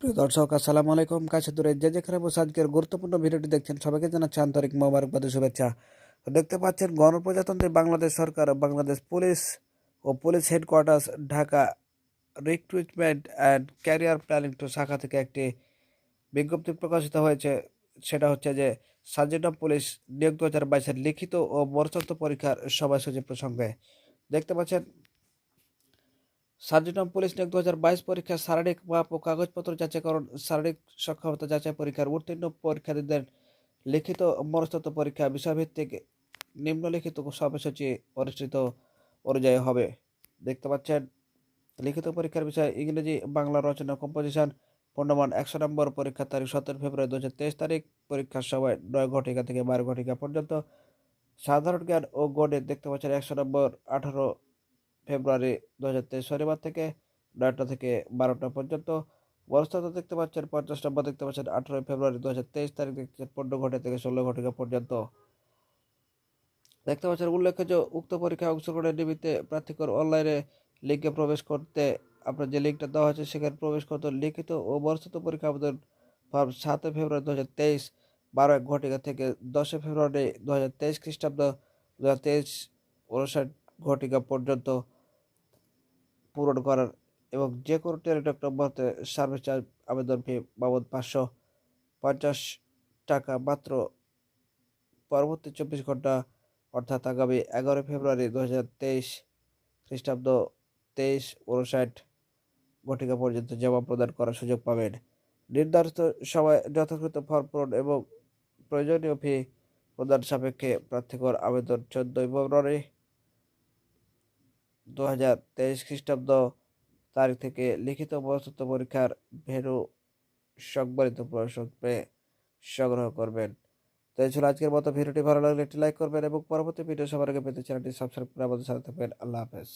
প্রিয় দর্শক, আসসালামু আলাইকুম। কাছে দূরে যে যেখানে বসে আজকের গুরুত্বপূর্ণ ভিডিওটি দেখছেন, সবাইকে জানাচ্ছি আন্তরিক মোবারকবাদ শুভেচ্ছা। দেখতে পাচ্ছেন, গণপ্রজাতন্ত্রী বাংলাদেশ সরকার, Bangladesh police O police headquarters, Dhaka recruitment and career planning two শাখা থেকে একটি বিজ্ঞপ্তি প্রকাশিত হয়েছে। সেটা হচ্ছে যে সার্জেন্ট অফ পুলিশ নিয়োগ দু হাজার বাইশের লিখিত ও বর্ষান্ত পরীক্ষার সময়সূচি প্রসঙ্গে। দেখতে পাচ্ছেন সার্জেন্ট পুলিশ নিয়োগ দু হাজার বাইশ পরীক্ষার শারীরিক মাপ ও কাগজপত্র যাচাইকরণ, শারীরিক সক্ষমতা যাচাই পরীক্ষার উত্তীর্ণ পরীক্ষার্থীদের লিখিত মনস্তত্ব পরীক্ষা, বিষয়ভিত্তিক নিম্নলিখিত সময়সূচি অনুষ্ঠিত অনুযায়ী হবে। দেখতে পাচ্ছেন, লিখিত পরীক্ষার বিষয় ইংরেজি, বাংলা রচনা কম্পোজিশন পূর্ণমান একশো নম্বর পরীক্ষার তারিখ সতেরো ফেব্রুয়ারি দু হাজার তেইশ তারিখ, পরীক্ষার সময় নয় ঘটিকা থেকে বারো ঘটিকা পর্যন্ত। সাধারণ জ্ঞান ও গণিত, দেখতে পাচ্ছেন, একশো নম্বর আঠারো ফেব্রুয়ারি দু হাজার তেইশ শনিবার থেকে নয়টা থেকে বারোটা পর্যন্ত। বর্ষাতে দেখতে পাচ্ছেন, পঞ্চাশ নম্বর দেখতে পাচ্ছেন, আঠারোই ফেব্রুয়ারি দু হাজার তেইশ তারিখ দেখতে পনেরো ঘণ্টা থেকে ষোলো ঘটিকা পর্যন্ত। দেখতে পাচ্ছেন উল্লেখ্য যে উক্ত পরীক্ষায় অংশগ্রহণের নিমিত্তে প্রার্থীকর অনলাইনে লিঙ্কে প্রবেশ করতে আপনার যে লিঙ্কটা দেওয়া হয়েছে সেখানে প্রবেশ করতে লিখিত ও বর্ষিত পরীক্ষা আবেদন ফর্ম সাতই ফেব্রুয়ারি দু হাজার তেইশ বারো এক ঘটিকা থেকে দশই ফেব্রুয়ারি দু হাজার তেইশ খ্রিস্টাব্দ দু হাজার তেইশ উনষাট ঘটিকা পর্যন্ত পূরণ করার এবং যে কোনো টেলিটক নম্বরতে সার্ভিস চার্জ আবেদন ফি বাবদ পাঁচশো পঞ্চাশ টাকা মাত্র। পরবর্তী চব্বিশ ঘণ্টা, অর্থাৎ আগামী এগারোই ফেব্রুয়ারি দু হাজার তেইশ খ্রিস্টাব্দ তেইশ উনষাট ঘটিকা পর্যন্ত জমা প্রদান করার সুযোগ পাবেন। নির্ধারিত সময় যথাযথ ফর্ম পূরণ এবং প্রয়োজনীয় ফি প্রদান সাপেক্ষে প্রার্থীকর আবেদন চোদ্দোই ফেব্রুয়ারি দু হাজার তেইশ খ্রিস্টাব্দ তারিখ থেকে লিখিত বস্তুত্ব পরীক্ষার ভেরু সংবলিত প্রশ্নে সংগ্রহ করবেন। তো এই ছিল আজকের মতো। ভিডিওটি ভালো লাগলে একটি লাইক করবেন এবং পরবর্তী ভিডিও সবার আগে পেতে চ্যানেলটি সাবস্ক্রাইব করে আমাদের সাথে থাকবেন। আল্লাহ হাফেজ।